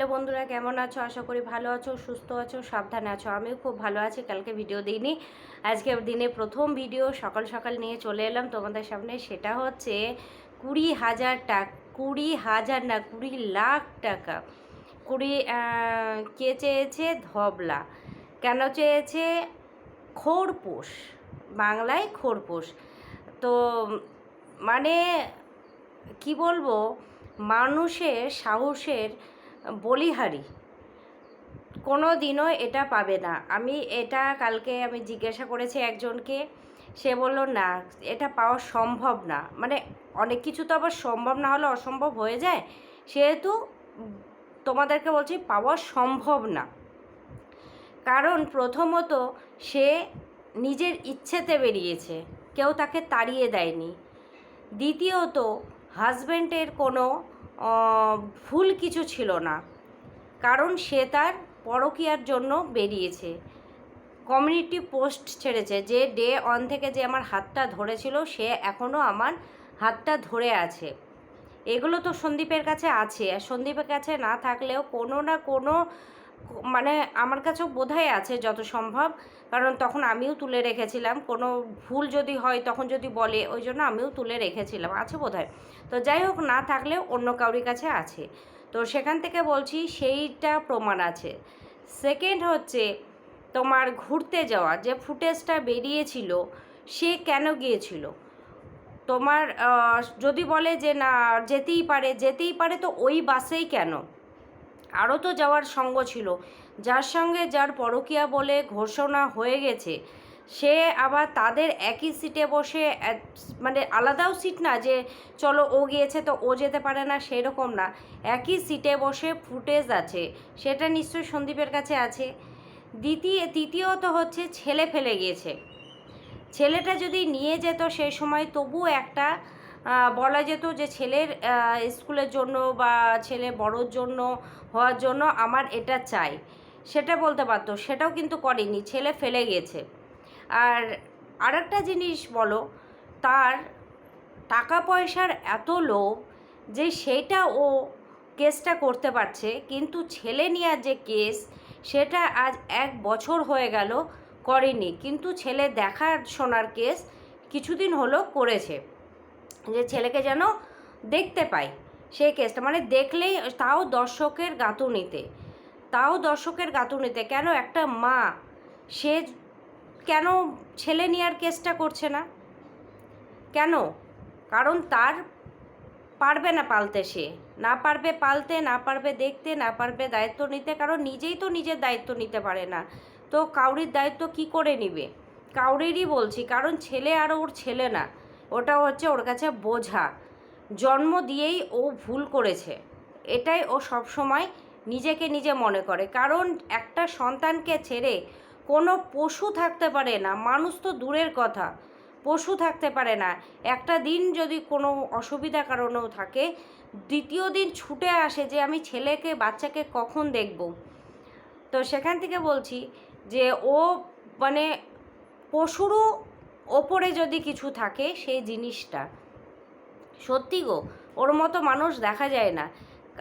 Hello বন্ধুরা, কেমন আছো? আশা করি ভালো আছো, সুস্থ আছো, সাবধানে আছো। আমিও খুব ভালো আছি, কালকে ভিডিও দিইনি। আজকে দিনে প্রথম ভিডিও সকাল সকাল নিয়ে চলে এলাম তোমাদের সামনে। সেটা হচ্ছে কুড়ি হাজার টাকা, কুড়ি হাজার না, কুড়ি লাখ টাকা। কুড়ি কে চেয়েছে? ধবলা। কেন চেয়েছে? খোরপোষ বাংলায় খোরপোষ তো মানে কি বলব? মানুষের সাহসের বলিহারি কোনো দিনও এটা পাবে না। আমি এটা কালকে আমি জিজ্ঞাসা করেছি একজনকে, সে বলল, না, এটা পাওয়া সম্ভব না। মানে অনেক কিছু তো আবার সম্ভব না হলে অসম্ভব হয়ে যায়, সেহেতু তোমাদেরকে বলছি পাওয়া সম্ভব না। কারণ প্রথমত সে নিজের ইচ্ছেতে বেরিয়েছে, কেউ তাকে তাড়িয়ে দেয়নি। দ্বিতীয়ত হাজব্যান্ডের কোনো ভুল কিছু ছিল না। কারণ সে তার পরকীয়ার জন্য বেরিয়েছে। কমিউনিটি পোস্ট ছেড়েছে যে ডে অন থেকে যে আমার হাতটা ধরেছিল, সে এখনও আমার হাতটা ধরে আছে। এগুলো তো সন্দীপের কাছে আছে। আর সন্দীপের কাছে না থাকলেও কোনো না কোনো মানে আমার কাছেও বোধহয় আছে যত সম্ভব। কারণ তখন আমিও তুলে রেখেছিলাম। কোনো ভুল যদি হয়, তখন যদি বলে, ওই জন্য আমিও তুলে রেখেছিলাম। আছে বোধহয়। তো যাই হোক, না থাকলেও অন্য কাউরির কাছে আছে। তো সেখান থেকে বলছি, সেইটা প্রমাণ আছে। সেকেন্ড হচ্ছে, তোমার ঘুরতে যাওয়া, যে ফুটেজটা বেরিয়েছিল, সে কেন গিয়েছিল? তোমার যদি বলে যে না, যেতেই পারে যেতেই পারে, তো ওই বাসেই কেন? আরও তো যাওয়ার সঙ্গ ছিল। যার সঙ্গে যার পরকীয়া বলে ঘোষণা হয়ে গেছে, সে আবার তাদের একই সিটে বসে মানে আলাদাও সিট না যে, চলো ও গিয়েছে তো ও যেতে পারে না সেই রকম না। একই সিটে বসে ফুটেজ আছে, সেটা নিশ্চয়ই সন্দীপের কাছে আছে। দ্বিতীয়, তৃতীয়ত হচ্ছে ছেলে ফেলে গিয়েছে। ছেলেটা যদি নিয়ে যেত সেই সময় তবু একটা বলা যেত যে ছেলের স্কুলের জন্য বা ছেলে বড়োর জন্য, হওয়ার জন্য আমার এটা চাই। সেটা বলতে পারতো সেটাও কিন্তু করেনি, ছেলে ফেলে গেছে। আর আরেকটা জিনিস বলো, তার টাকা পয়সার এত লোভ যে সেইটা ও কেসটা করতে পারছে, কিন্তু ছেলে নেওয়ার যে কেস, সেটা আজ এক বছর হয়ে গেল করেনি। কিন্তু ছেলে দেখার শোনার কেস কিছুদিন হলো করেছে। যে ছেলেকে যেন দেখতে পাই সেই কেসটা। মানে দেখলেই তাও দর্শকের গাঁথুনিতে, তাও দর্শকের গাঁথুনিতে কেন একটা মা, সে কেন ছেলে নেওয়ার কেসটা করছে না? কেন? কারণ তার পারবে না পালতে সে। না পারবে পালতে, না পারবে দেখতে, না পারবে দায়িত্ব নিতে, কারণ নিজেই তো নিজের দায়িত্ব নিতে পারে না। তো কাউরির দায়িত্ব কি করে নিবে? কাউরিরই বলছি, কারণ ছেলে আর ওর ছেলে না। ওটা হচ্ছে ওর কাছে বোঝা। জন্ম দিয়েই ও ভুল করেছে। এটাই ও সব সময় নিজেকে নিজে মনে করে। কারণ একটা সন্তানকে ছেড়ে কোনো পশু থাকতে পারে না। মানুষ তো দূরের কথা। পশু থাকতে পারে না। একটা দিন যদি কোনো অসুবিধা কারণেও থাকে, দ্বিতীয় দিন ছুটে আসে যে আমি ছেলেকে, বাচ্চাকে কখন দেখব? তো সেখান থেকে বলছি যে ও মানে পশুরও ওপরে যদি কিছু থাকে সেই জিনিসটা। সত্যি গো, ওর মতো মানুষ দেখা যায় না।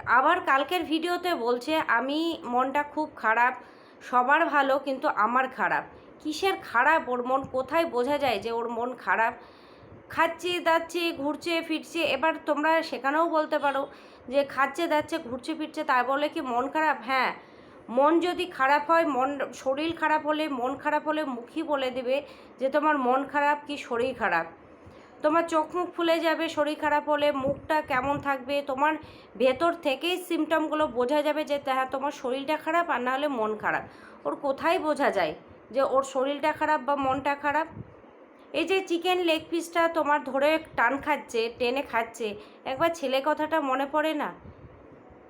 আবার কালকের ভিডিওতে বলছে, আমি, মনটা খুব খারাপ, সবার ভালো, কিন্তু আমার খারাপ। কিসের খারাপ? ওর মন কোথায় বোঝা যায় যে ওর মন খারাপ? খাচ্ছে, দাচ্ছে, ঘুরছে, ফিরছে, এবার তোমরা সেখানেও বলতে পারো যে খাচ্ছে, দাচ্ছে, ঘুরছে, ফিরছে, তাই বলে কি মন খারাপ? হ্যাঁ মন যদি খারাপ হয়, মন, শরীর খারাপ হলে, মন খারাপ হলে মুখই বলে দেবে যে তোমার মন খারাপ কি শরীর খারাপ। তোমার চোখ মুখ ফুলে যাবে, শরীর খারাপ হলে মুখটা কেমন থাকবে, তোমার ভেতর থেকেই সিমটমগুলো বোঝা যাবে যে হ্যাঁ তোমার শরীরটা খারাপ আর না হলে মন খারাপ। ওর কোথায় বোঝা যায় যে, ওর শরীরটা খারাপ বা মনটা খারাপ? এই যে চিকেন লেগ পিসটা তোমার ধরে টান খাচ্ছে, টেনে খাচ্ছে, একবার ছেলে কথাটা মনে পড়ে না?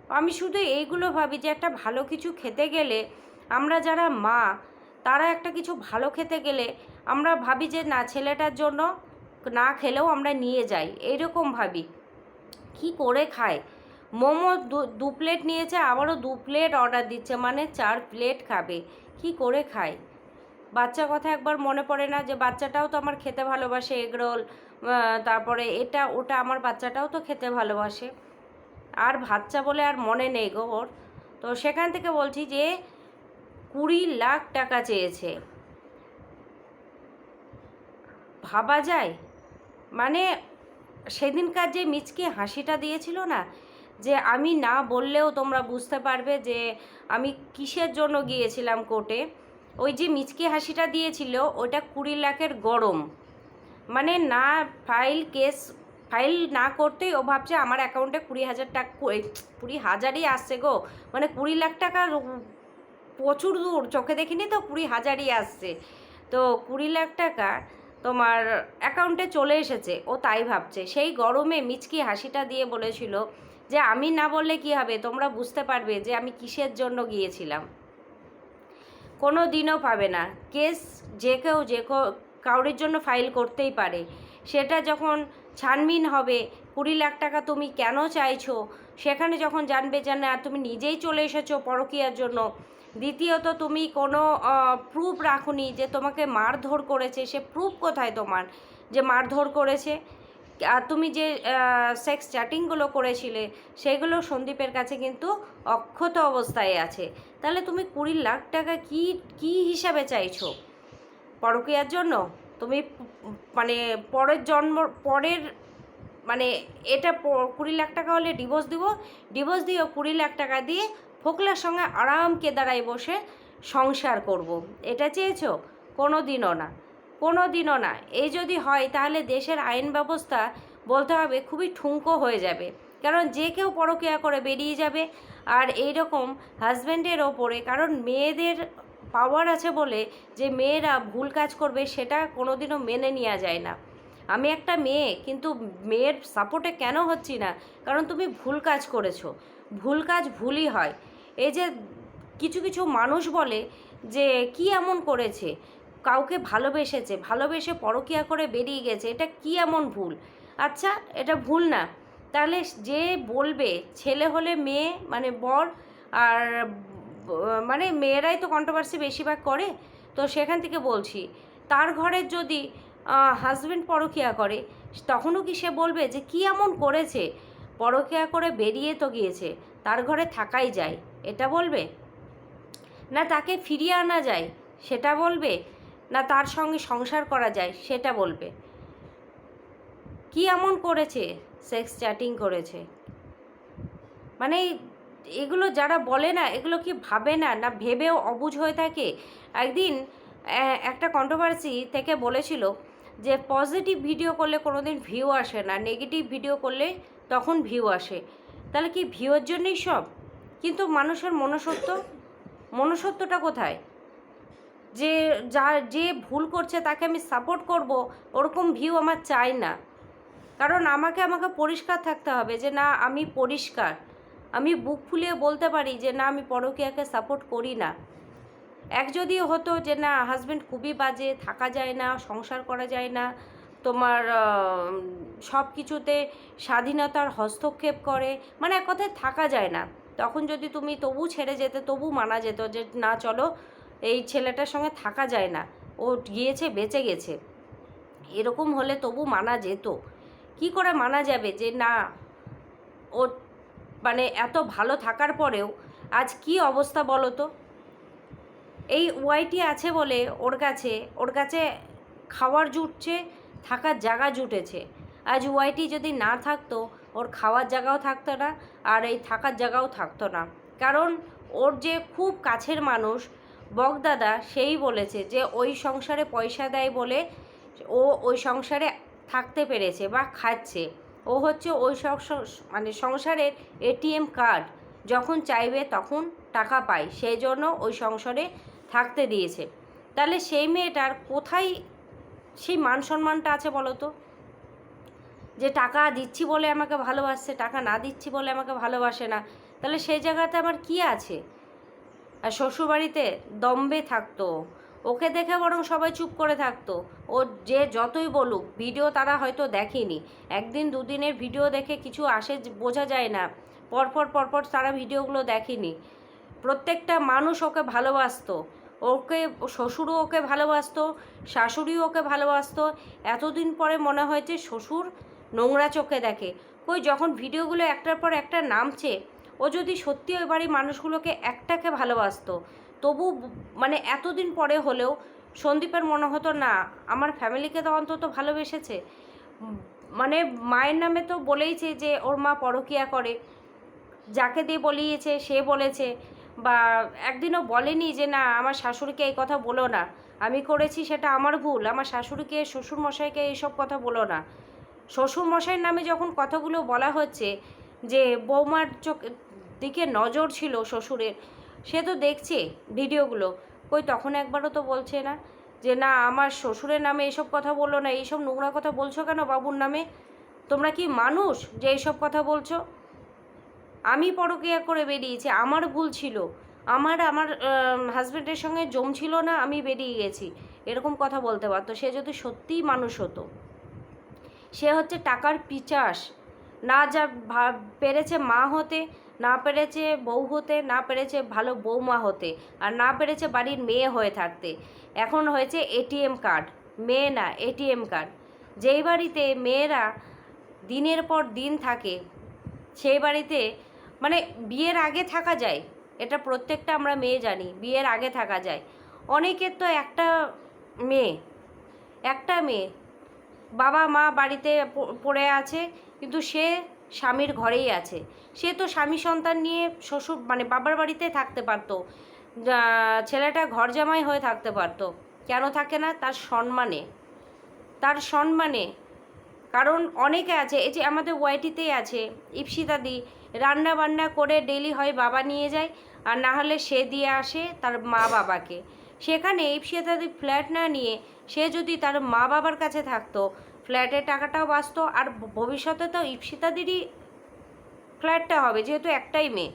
আমি শুধু এইগুলো ভাবি যে একটা ভালো কিছু খেতে গেলে আমরা যারা মা, তারা একটা কিছু ভালো খেতে গেলে আমরা ভাবি যে না, ছেলেটার জন্য না খেলেও আমরা নিয়ে যাই। এইরকম ভাবি। কি করে খায়? মোমো দু- প্লেট নিয়েছে, আবারও দু প্লেট অর্ডার দিচ্ছে মানে চার প্লেট খাবে। কি করে খায়? বাচ্চা কথা একবার মনে পড়ে না যে বাচ্চাটাও তো আমার খেতে ভালোবাসে, এগরোল তারপরে এটা, ওটা আমার বাচ্চাটাও তো খেতে ভালোবাসে। আর বাচ্চা বলে আর মনে নেই গো ওর। তো সেখান থেকে বলছি যে, কুড়ি লাখ টাকা চেয়েছে। ভাবা যায়? মানে সেদিনকার যে মিচকে হাসিটা দিয়েছিল না, যে আমি না বললেও তোমরা বুঝতে পারবে যে আমি কিসের জন্য গিয়েছিলাম কোর্টে, ওই যে মিচকে হাসিটা দিয়েছিল, ওটা কুড়ি লাখের গরম। মানে না, ফাইল, কেস ফাইল না করতেই ও ভাবছে আমার অ্যাকাউন্টে কুড়ি হাজার টাকা কুড়ি হাজারই আসছে গো। মানে কুড়ি লাখ টাকা প্রচুর দূর, চোখে দেখিনি তো কুড়ি হাজারই আসছে। তো কুড়ি লাখ টাকা তোমার অ্যাকাউন্টে চলে এসেছে, ও তাই ভাবছে। সেই গরমে মিচকি হাসিটা দিয়ে বলেছিল যে, আমি না বললে কি হবে? তোমরা বুঝতে পারবে যে, আমি কিসের জন্য গিয়েছিলাম। কোনো দিনও পাবে না। কেস যে কেউ যে কাউরির জন্য ফাইল করতেই পারে। সেটা যখন ছানবিন হবে। কুড়ি লাখ টাকা তুমি কেন চাইছো? সেখানে যখন জানবে যে, না, তুমি নিজেই চলে এসেছ পরকীয়ার জন্য। দ্বিতীয়ত, তুমি কোনো প্রুফ রাখুনি যে, তোমাকে মারধর করেছে। সে প্রুফ কোথায় তোমার? যে মারধর করেছে? আর তুমি যে সেক্স চ্যাটিংগুলো করেছিলে, সেগুলো সন্দীপের কাছে কিন্তু অক্ষত অবস্থায় আছে। তাহলে তুমি কুড়ি লাখ টাকা কি কি হিসাবে চাইছো? পরকীয়ার জন্য? তুমি মানে পরের জন্ম, পরের মানে এটা কুড়ি লাখ টাকা হলে ডিভোর্স দিব ডিভোর্স দিয়েও কুড়ি লাখ টাকা দিয়ে ফোকলার সঙ্গে আরাম কেদারায় বসে সংসার করব। এটা চেয়েছো? কোনো দিনও না। কোনো দিনও না। এই যদি হয়, তাহলে দেশের আইন ব্যবস্থা বলতে হবে খুবই ঠুঙ্কো হয়ে যাবে। কারণ যে কেউ পরকিয়া করে বেরিয়ে যাবে। আর এই রকম হাজব্যান্ডের ওপরে, কারণ মেয়েদের পাওয়ার আছে বলে যে মেয়েরা ভুল কাজ করবে সেটা কোনোদিনও মেনে নেওয়া যায় না। আমি একটা মেয়ে, কিন্তু মেয়ের সাপোর্টে কেন হচ্ছি না? কারণ তুমি ভুল কাজ করেছ। ভুল কাজ ভুলই হয়। এই যে কিছু কিছু মানুষ বলে যে, কি এমন করেছে? কাউকে ভালোবেসেছে? ভালোবেসে পরকিয়া করে বেরিয়ে গেছে? এটা কি এমন ভুল? আচ্ছা এটা ভুল না। তাহলে যে বলবে, ছেলে হলে মেয়ে মানে বর, আর মানে মেয়েরাই তো কন্ট্রোভার্সি বেশিরভাগ করে, তো সেখান থেকে বলছি, তার ঘরের যদি হাজব্যান্ড পরকিয়া করে, তখনও কি সে বলবে যে কি এমন করেছে? পরকিয়া করে বেরিয়ে তো গিয়েছে, তার ঘরে থাকাই যায়, এটা বলবে? না তাকে ফিরিয়ে আনা যায়, সেটা বলবে? না তার সঙ্গে সংসার করা যায়, সেটা বলবে? কি এমন করেছে? সেক্স চ্যাটিং করেছে? মানে এগুলো যারা বলে না, এগুলো কি ভাবে না না ভেবেও অবুঝ হয়ে থাকে? একদিন একটা কন্ট্রোভার্সি থেকে বলেছিল যে পজিটিভ ভিডিও করলে কোনো দিন ভিউ আসে না নেগেটিভ ভিডিও করলে তখন ভিউ আসে। তাহলে কি ভিউর জন্যই সব? কিন্তু মানুষের মনসত্ব মনসত্বটা কোথায়? যে, যা, যে ভুল করছে তাকে আমি সাপোর্ট করব, ওরকম ভিউ আমার চাই না। কারণ আমাকে আমাকে পরিষ্কার থাকতে হবে যে, না, আমি পরিষ্কার। আমি বুক ফুলিয়ে বলতে পারি যে, না, আমি পরকীয়াকে সাপোর্ট করি না। এক যদি হতো যে, না হাজব্যান্ড খুবই বাজে, থাকা যায় না, সংসার করা যায় না, তোমার সব কিছুতে স্বাধীনতার হস্তক্ষেপ করে। মানে এক কথায় থাকা যায় না। তখন যদি তুমি তবু ছেড়ে যেতে, তবু মানা যেত যে, না, চলো, এই ছেলেটার সঙ্গে থাকা যায় না। ও গিয়েছে, বেঁচে গেছে। এরকম হলে তবু মানা যেত। কি করে মানা যাবে যে, না, ও মানে এত ভালো থাকার পরেও আজ কি অবস্থা বলো তো? এই ওয়াইটি আছে বলে ওর কাছে ওর কাছে খাওয়ার জুটছে, থাকার জায়গা জুটেছে। আজ ওয়াইটি যদি না থাকতো, ওর খাওয়ার জায়গাও থাকতো না, আর এই থাকার জায়গাও থাকতো না। কারণ ওর যে খুব কাছের মানুষ বগদাদা সেই বলেছে যে ওই সংসারে পয়সা দেয় বলে ও ওই সংসারে থাকতে পেরেছে বা খাচ্ছে। ও হচ্ছে ওই সব মানে সংসারের এটিএম কার্ড। যখন চাইবে তখন টাকা পায়। সেই জন্য ওই সংসারে থাকতে দিয়েছে। তাহলে সেই মেয়েটার কোথায় সেই মান সম্মানটা আছে বলো তো? যে টাকা দিচ্ছি বলে আমাকে ভালোবাসছে, টাকা না দিচ্ছি বলে আমাকে ভালোবাসে না। তাহলে সেই জায়গাতে আমার কি আছে? আর শ্বশুরবাড়িতে দম্বে থাকতো। ওকে দেখে বরং সবাই চুপ করে থাকতো। ও যে যতই বলুক, ভিডিও তারা হয়তো দেখেনি। একদিন, দুদিনের ভিডিও দেখে কিছু আসে বোঝা যায় না। পরপর পরপর তারা ভিডিওগুলো দেখেনি। প্রত্যেকটা মানুষ ওকে ভালোবাসতো। ওকে, শ্বশুরও ওকে ভালোবাসতো, শাশুড়িও ওকে ভালোবাসতো। এতদিন পরে মনে হয়েছে শ্বশুর নোংরা চোখে দেখে। কই, যখন ভিডিওগুলো একটার পর একটা নামছে, ও যদি সত্যি ওই বাড়ির মানুষগুলোকে একটাকে ভালোবাসতো, তবু মানে এতদিন পরে হলেও সন্দীপের মনে হতো, না, আমার ফ্যামিলিকে তো অন্তত ভালোবেসেছে। মানে মায়ের নামে তো বলেইছে যে ওর মা পরকিয়া করে। যাকে দিয়ে বলিয়েছে, সে বলেছে। বা একদিনও বলেনি যে, না, আমার শাশুড়িকে এই কথা বলো না। আমি করেছি সেটা আমার ভুল। আমার শাশুড়িকে, শ্বশুরমশাইকে এইসব কথা বলো না। শ্বশুরমশাইয়ের নামে যখন কথাগুলো বলা হচ্ছে যে, বৌমার চোখ দিকে নজর ছিল শ্বশুরের, সে তো দেখছে ভিডিওগুলো। কই তখন একবারও তো বলছে না যে, না, আমার শ্বশুরের নামে এইসব কথা বলল না, এইসব নোংরা কথা বলছো কেন বাবুর নামে? তোমরা কি মানুষ যে এইসব কথা বলছো? আমি পরকিয়া করে বেরিয়েছি, আমার ভুল ছিল। আমার আমার হাজব্যান্ডের সঙ্গে জমছিল না, আমি বেরিয়ে গেছি। এরকম কথা বলতে পারতো। সে যদি সত্যিই মানুষ হতো, সে হচ্ছে টাকার পিচাস। না যা ভা- পেরেছে মা হতে, না পেরেছে বউ হতে, না পেরেছে ভালো বৌমা হতে, আর না পেরেছে বাড়ির মেয়ে হয়ে থাকতে। এখন হয়েছে এটিএম কার্ড। মেয়ে না এটিএম কার্ড। যেই বাড়িতে মেয়েরা দিনের পর দিন থাকে, সেই বাড়িতে মানে বিয়ের আগে থাকা যায়। এটা প্রত্যেকটা আমরা মেয়ে জানি, বিয়ের আগে থাকা যায়। অনেকের তো একটা মেয়ে একটা মেয়ে। বাবা মা বাড়িতে পড়ে আছে কিন্তু সে স্বামীর ঘরেই আছে। সে তো স্বামী সন্তান নিয়ে শ্বশুর মানে বাবার বাড়িতে থাকতে পারতো। ছেলেটা ঘর জামাই হয়ে থাকতে পারতো। কেন থাকে না? তার সম্মানে। তার সম্মানে। কারণ অনেকে আছে, এই যে আমাদের ওয়াইটিতেই আছে ইপসিতাদি রান্না বান্না করে ডেলি হয় বাবা নিয়ে যায়, আর না হলে সে দিয়ে আসে তার মা বাবাকে। সেখানে ইপসিতাদি ফ্ল্যাট না নিয়ে সে যদি তার মা বাবার কাছে থাকতো ফ্ল্যাটের টাকাটাও বাঁচতো, আর ভবিষ্যতে তো ইপসিতাদিরই ফ্ল্যাটটা হবে, যেহেতু একটাই মেয়ে।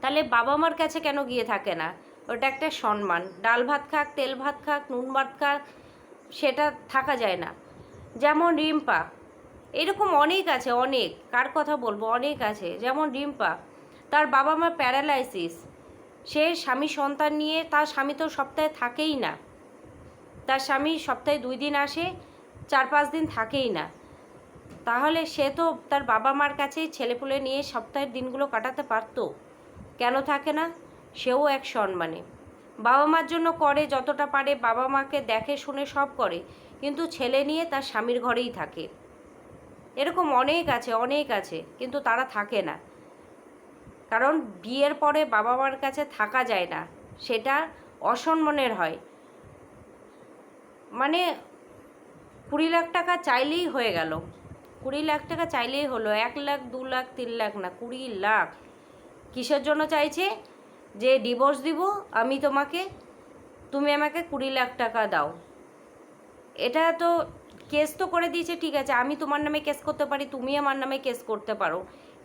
তাহলে বাবা মার কাছে কেন গিয়ে থাকে না? ওটা একটা সম্মান। ডাল ভাত খাক, তেল ভাত খাক, নুন ভাত খাক, সেটা থাকা যায় না। যেমন রিম্পা, এরকম অনেক আছে, অনেক। কার কথা বলব? অনেক আছে। যেমন রিম্পা, তার বাবা মা প্যারালাইসিস। সে স্বামী সন্তান নিয়ে, তার স্বামী তো সপ্তাহে থাকেই না। তার স্বামী সপ্তাহে দুই দিন আসে চার পাঁচ দিন থাকেই না। তাহলে সে তো তার বাবা মার কাছেই ছেলেপুলে নিয়ে সপ্তাহের দিনগুলো কাটাতে পারতো। কেন থাকে না? সেও এক সম্মানে। বাবা মার জন্য করে, যতটা পারে বাবা মাকে দেখে শুনে সব করে, কিন্তু ছেলে নিয়ে তার স্বামীর ঘরেই থাকে। এরকম অনেক আছে অনেক আছে, কিন্তু তারা থাকে না। কারণ বিয়ের পরে বাবা মার কাছে থাকা যায় না। সেটা অসম্মানের হয়। মানে কুড়ি লাখ টাকা চাইলেই হয়ে গেল। কুড়ি লাখ টাকা চাইলেই হলো, এক লাখ, দু লাখ, তিন লাখ না, কুড়ি লাখ। কিসের জন্য চাইছে? যে ডিভোর্স দিব, আমি তোমাকে, তুমি আমাকে কুড়ি লাখ টাকা দাও। এটা তো কেস তো করে দিয়েছে, ঠিক আছে, আমি তোমার নামে কেস করতে পারি, তুমি আমার নামে কেস করতে পারো।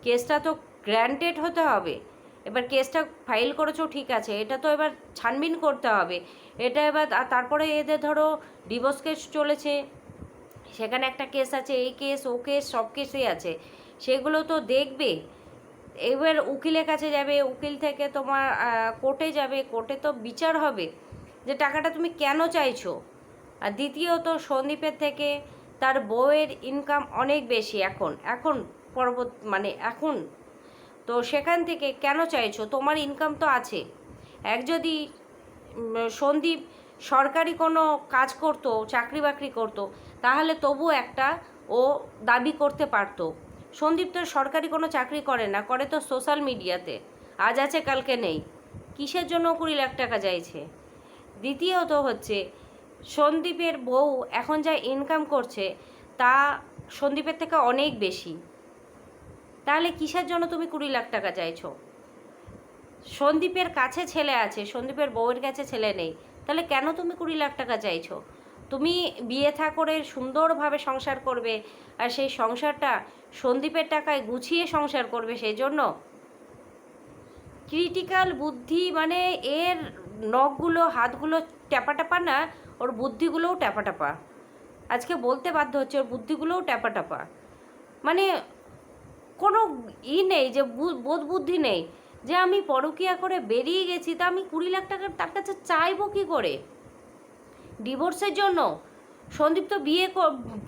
কেসটা তো গ্র্যান্টেড হতে হবে। এবার কেসটা ফাইল করেছ, ঠিক আছে, এটা তো এবার ছানবিন করতে হবে। এটা এবার তারপরে এদের ধরো ডিভোর্স কেস চলেছে। সেখানে একটা কেস আছে, এই কেস ও কেস সব কেসই আছে। সেগুলো তো দেখবে। এবার উকিলের কাছে যাবে, উকিল থেকে তোমার কোর্টে যাবে কোর্টে তো বিচার হবে যে টাকাটা তুমি কেন চাইছো। আর দ্বিতীয়ত, সন্দীপের থেকে তার বউয়ের ইনকাম অনেক বেশি এখন। এখন পরবর্তী মানে এখন। তো সেখান থেকে কেন চাইছো? তোমার ইনকাম তো আছে। এক যদি সন্দীপ সরকারি কোনো কাজ করতো, চাকরি বাকরি করতো, তাহলে তবু একটা ও দাবি করতে পারতো। সন্দীপ তো সরকারি কোনো চাকরি করে না, করে তো সোশ্যাল মিডিয়াতে। আজ আছে, কালকে নেই। কিসের জন্য কুড়ি লাখ টাকা চাইছে? দ্বিতীয়ত হচ্ছে, সন্দীপের বউ এখন যা ইনকাম করছে, তা সন্দীপের থেকে অনেক বেশি। তাহলে কিসের জন্য তুমি কুড়ি লাখ টাকা চাইছো? সন্দীপের কাছে ছেলে আছে, সন্দীপের বউয়ের কাছে ছেলে নেই। তাহলে কেন তুমি কুড়ি লাখ টাকা চাইছো? তুমি বিয়ে থা করে সুন্দরভাবে সংসার করবে আর সেই সংসারটা সন্দীপের টাকায় গুছিয়ে সংসার করবে সেই জন্য ক্রিটিক্যাল বুদ্ধি মানে এর নখগুলো, হাতগুলো ট্যাপা ট্যাপা না, ওর বুদ্ধিগুলোও ট্যাপা ট্যাপা আজকে বলতে বাধ্য হচ্ছে ওর বুদ্ধিগুলোও ট্যাপা ট্যাপা মানে কোনো ই নেই যে বোধ বুদ্ধি নেই। যে আমি পরকিয়া করে বেরিয়ে গেছি, তা আমি কুড়ি লাখ টাকা তার কাছে চাইব কী করে? ডিভোর্সের জন্য? সন্দীপ তো বিয়ে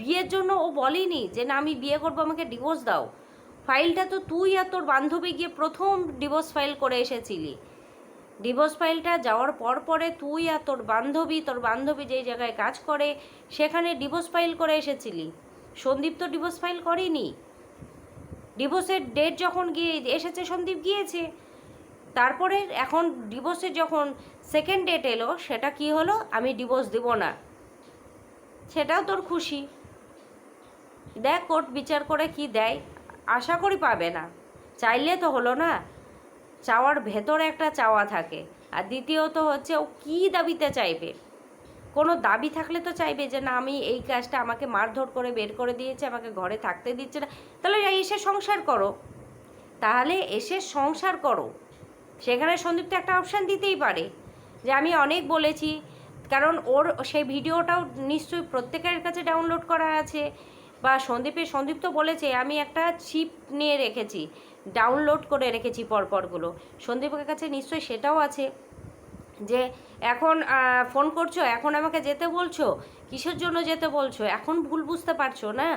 বিয়ের জন্য ও বলেনি যে না, আমি বিয়ে করব, আমাকে ডিভোর্স দাও। ফাইলটা তো তুই আর তোর বান্ধবী গিয়ে প্রথম ডিভোর্স ফাইল করে এসেছিলি। ডিভোর্স ফাইলটা যাওয়ার পর পরে তুই আর তোর বান্ধবী তোর বান্ধবী যেই জায়গায় কাজ করে, সেখানে ডিভোর্স ফাইল করে এসেছিলি। সন্দীপ তো ডিভোর্স ফাইল করেনি। ডিভোর্সের ডেট যখন গিয়ে এসেছে, সন্দীপ গিয়েছে, তারপরে এখন ডিভোর্সের যখন সেকেন্ড ডেট এলো, সেটা কি হলো? আমি ডিভোর্স দেব না। সেটাও তোর খুশি। দেখ কোর্ট বিচার করে কি দেয়। আশা করি পাবে না। চাইলে তো হলো না। চাওয়ার ভেতরে একটা চাওয়া থাকে। আর দ্বিতীয়ত হচ্ছে ও কী দাবিতে চাইবে? কোনো দাবি থাকলে তো চাইবে যে, না, আমি এই কাজটা আমাকে মারধর করে, বের করে দিয়েছে, আমাকে ঘরে থাকতে দিচ্ছে না। তাহলে এসে সংসার করো। তাহলে এসে সংসার করো। সেখানে সন্দীপ তো একটা অপশান দিতেই পারে। যে, আমি অনেক বলেছি, কারণ ওর সেই ভিডিওটাও নিশ্চয়ই প্রত্যেকের কাছে ডাউনলোড করা আছে। বা সন্দীপের, সন্দীপ তো বলেছে, আমি একটা চিপ নিয়ে রেখেছি ডাউনলোড করে রেখেছি পরপরগুলো। সন্দীপের কাছে নিশ্চয়ই সেটাও আছে। যে এখন ফোন করছ, এখন আমাকে যেতে বলছো? কিসের জন্য যেতে বলছো? এখন ভুল বুঝতে পারছ না?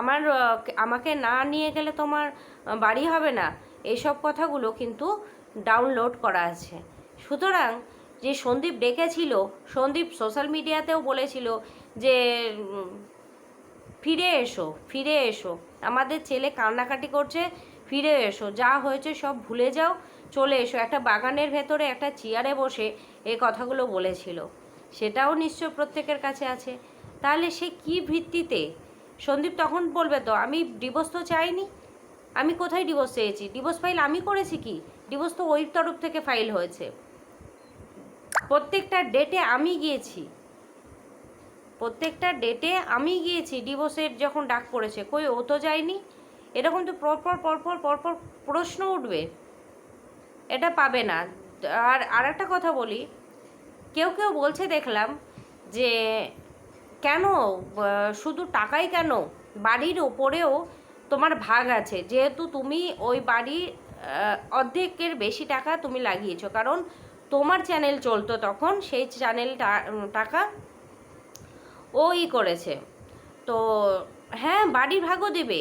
আমার আমাকে না নিয়ে গেলে তোমার বাড়ি হবে না? এইসব কথাগুলো কিন্তু ডাউনলোড করা আছে। সুতরাং যে সন্দীপ ডেকেছিল, সন্দীপ সোশ্যাল মিডিয়াতেও বলেছিল যে ফিরে এসো ফিরে এসো। আমাদের ছেলে কান্নাকাটি করছে ফিরে এসো, যা হয়েছে সব ভুলে যাও, চলে এসো। একটা বাগানের ভেতরে একটা চেয়ারে বসে এই কথাগুলো বলেছিল। সেটাও নিশ্চয় প্রত্যেকের কাছে আছে। তাহলে সে কি ভিত্তিতে? সন্দীপ তখন বলবে, তো আমি ডিভোর্স তো চাইনি? আমি কোথায় ডিভোর্স চেয়েছি? ডিভোর্স ফাইল আমি করেছি কি? ডিভোর্স তো ওই তরফ থেকে ফাইল হয়েছে। প্রত্যেকটা ডেটে আমি গিয়েছি। প্রত্যেকটা ডেটে আমি গিয়েছি। ডিভোর্সের যখন ডাক পড়েছে, কই ও তো যায়নি? এরকম তো পরপর পরপর পরপর প্রশ্ন উঠবে। এটা পাবে না। আর আর একটা কথা বলি, কেউ কেউ বলছে দেখলাম যে, কেন, শুধু টাকাই কেন? বাড়ির ওপরেও তোমার ভাগ আছে। যেহেতু তুমি ওই বাড়ির অর্ধেকের বেশি টাকা তুমি লাগিয়েছো। কারণ তোমার চ্যানেল চলতো তখন, সেই চ্যানেল টাকা ওই করেছে। তো হ্যাঁ বাড়ির ভাগও দিবে।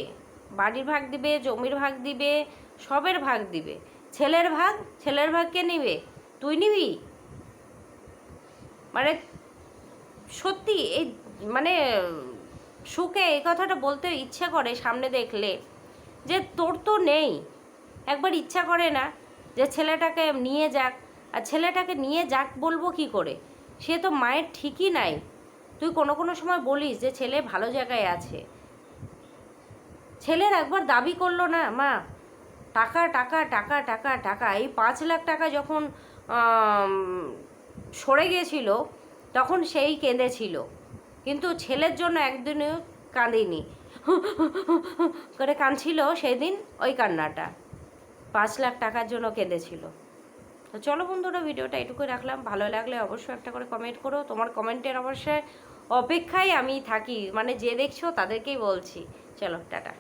বাড়ির ভাগ দিবে, জমির ভাগ দিবে, সবের ভাগ দিবে। ছেলের ভাগ ছেলের ভাগ কে নিবে? তুই নিবি? মানে সত্যি এই মানে সুখে এই কথাটা বলতে ইচ্ছে করে সামনে দেখলে যে তোর তো নেই। একবার ইচ্ছা করে না যে ছেলেটাকে নিয়ে যাক। আর ছেলেটাকে নিয়ে যাক বলব কি করে? সে তো মায়ের ঠিকই নাই। তুই কোনো কোনো সময় বলিস যে ছেলে ভালো জায়গায় আছে। ছেলের একবার দাবি করল না, মা, টাকা টাকা টাকা টাকা টাকা। এই পাঁচ লাখ টাকা যখন সরে গিয়েছিল, তখন সেই কেঁদেছিল। কিন্তু ছেলের জন্য একদিনও কাঁদিনি। করে কাঁদছিল সেদিন ওই কান্নাটা। পাঁচ লাখ টাকার জন্য কেঁদেছিল। তো চলো বন্ধুরা, ভিডিওটা এটুকুই রাখলাম। ভালো লাগলে অবশ্যই একটা করে কমেন্ট করো। তোমার কমেন্টের অবশ্যই অপেক্ষায় আমি থাকি। মানে যে দেখছ তাদেরকেই বলছি। চলো, টাটা।